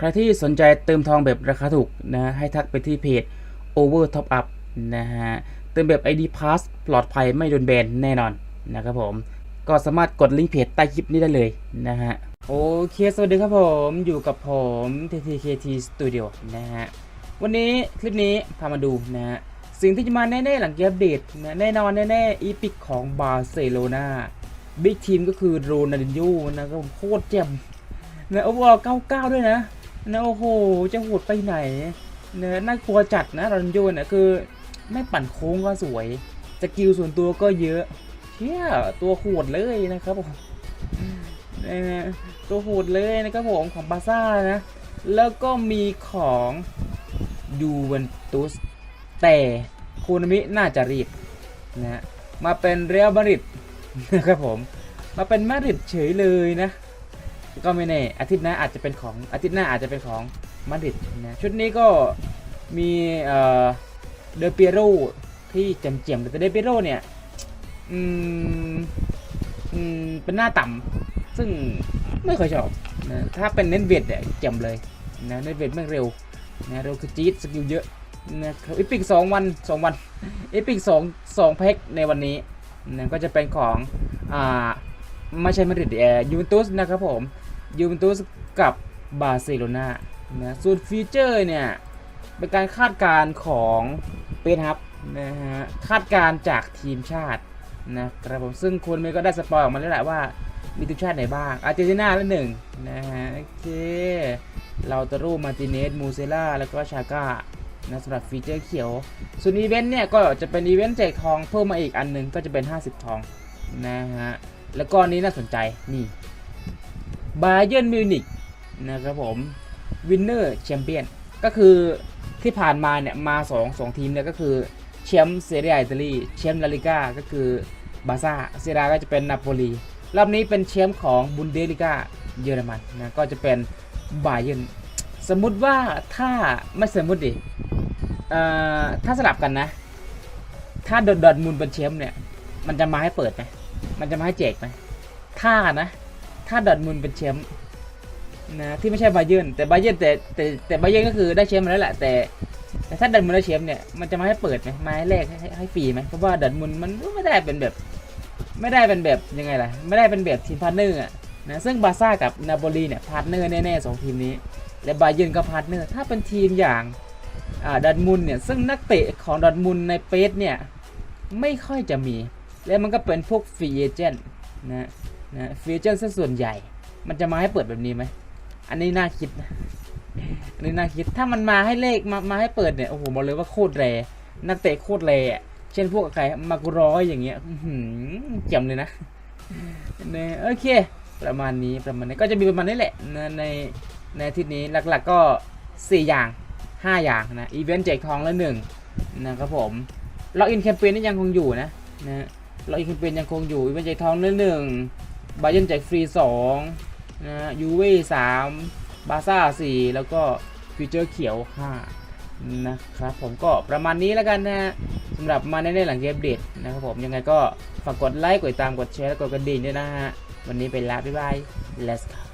ใครที่สนใจเติมทองแบบราคาถูกนะให้ทักไปที่เพจ Over Top Up นะฮะเติมแบบ ID Pass ปลอดภัยไม่โดนแบนแน่นอนนะครับผม ก็สามารถกดลิงก์เพจใต้คลิปนี้ได้เลยนะฮะโอเค สวัสดีครับผมอยู่กับผม TTKT Studio นะฮะวันนี้คลิปนี้พามาดูนะฮะสิ่งที่จะมาแน่ ๆ หลังเกมเดตนะแน่นอนแน่ๆอีพิกของบาร์เซโลนาบิ๊กทีมก็คือโรนัลดินโญ่นะครับโคตรเจ็มนะโอ้โห99ด้วยนะ นะโอ้โหจะโหดไปไหนเนะน่ากลัวจัดนะรันโญ่เนี่ยคือไม่ปั่นโค้งก็สวยสกิลส่วนตัวก็เยอะเชี่ยตัวโหดเลยนะครับผมนะตัวโหดเลยนะครับผมของบาซ่านะ แล้วก็มีของยูเวนตุสแต่คูนามิน่าจะรีบนะฮะมาเป็นเรอัลมาริดนะครับผม มาเป็นมาริดเฉยเลยนะ ก็ไม่แน่อาทิตย์หน้าอาจจะเป็นของอาทิตย์หน้าอาจจะเป็นของมาดริดนะชุดนี้ก็มีเอ่อเดเปียโรที่เจียมๆแต่เดเปียโรเนี่ยอืมอืมเป็นหน้าต่ำซึ่งไม่ค่อยชอบนะถ้าเป็นเน้นเวทเนี่ยเจียมเลยนะเน้นเวทไม่เร็วนะเร็วคือจี๊ดสกิลเยอะนะครับอีพิกสองวันสองวันอีพิกสองสองแพ็คในวันนี้นะก็จะเป็นของอ่าไม่ใช่มาดริดแอร์ยูเวนตุสนะครับผม ยูเวนตุสกับบาร์เซโลนานะส่วนฟีเจอร์เนี่ย เป็นการคาดการณ์ของเปนฮับนะฮะคาดการณ์จากทีมชาตินะครับผมซึ่งคุณเมย์ก็ได้สปอยออกมาแล้วแหละว่ามีทีมชาติไหนบ้าง อาร์เจนตินาละหนึ่งนะฮะโอเคเราตารูมาร์ติเนสมูเซล่าแล้วก็ชาก้านะสำหรับฟีเจอร์เขียว ส่วนอีเวนต์เนี่ยก็จะเป็นอีเวนต์แจกทองเพิ่มมาอีกอันหนึ่งก็จะเป็น 50 ทองนะฮะแล้วก็อนนี้น่าสนใจนี่ บาเย r n นมิวนิกนะครับผมวินเนอร์แชมเปี้ยนก็คือที่ผ่านมาเนี่ยมา2 2ทีมเนี่ยก็คือแชมป์เซเรียอิตาลีแชมป์ลาลิก้าก็คือบาซ่าเซราก็จะเป็นนาโปลีรอบนี้เป็นแชมป์ของบุนเดลิก้าเยอรมันนะก็จะเป็นบาเย r n สมมุติว่าถ้าไม่สมมุติดิถ้าสลับกันนะ ถ้าดอดดอดมูลเป็นแชมป์เนี่ย มันจะมาให้เปิดไหมมันจะมาให้แจกไหมถ้านะ ถ้าดอดมูลเป็นแชมป์นะที่ไม่ใช่บาเยิร์นแต่บาเยิร์นแต่แต่แต่บาเยิร์นก็คือได้แชมป์มาแล้วแหละแต่แต่ถ้าดอดมูลได้แชมป์เนี่ยมันจะมาให้เปิดไหมมาให้แลกให้ให้ให้ฟรีไหมเพราะว่าดอดมูลมันไม่ได้เป็นแบบ ไม่ได้เป็นแบบยังไงล่ะไม่ได้เป็นแบบทีมพาร์เนอร์อะนะซึ่งบาร์ซ่ากับนาโปลีเนี่ยพาร์ทเนอร์แน่ๆสองทีมนี้ และบาเยิร์นก็พาร์ทเนอร์ถ้าเป็นทีมอย่างอ่าดอทมุนเนี่ยซึ่งนักเตะของดอร์ทมุนในเปสเนี่ยไม่ค่อยจะมี แล้วมันก็เป็นพวกฟรีเอเจนต์นะ นะฟีเจนต์ซะส่วนใหญ่ มันจะมาให้เปิดแบบนี้ไหม อันนี้น่าคิดนะอันนี้น่าคิดถ้ามันมาให้เลขมามาให้เปิดเนี่ยโอ้โหบอกเลยว่าโคตรแรนักเตะโคตรแรอะเช่นพวกใครมากุร้อยอย่างเงี้ยหือเจ๋มเลยนะเนี่ยโอเค ประมาณนี้ประมาณนี้ก็จะมีประมาณนี้แหละในในในทิตย์นี้หลักๆก็สี่อย่าง 5 อย่างนะอีเวนต์แจกทองละหนึ่งนะครับผมล็อกอินแคมเปญนี่ยังคงอยู่นะนะล็อกอินแคมเปญยังคงอยู่อีเวนต์แจกทองละหนึ่ง บาเยนแจกฟรีสองนะยูเว่สามบาซ่าสี่แล้วก็ฟิวเจอร์เขียวห้านะครับผมก็ประมาณนี้แล้วกันนะฮะสำหรับมาในในหลังเกมเด็ดนะครับผมยังไงก็ฝากกดไลค์กดติดตามกดแชร์และกดกระดิ่งด้วยนะฮะ วันนี้ไปแล้วบ๊ายบาย let's go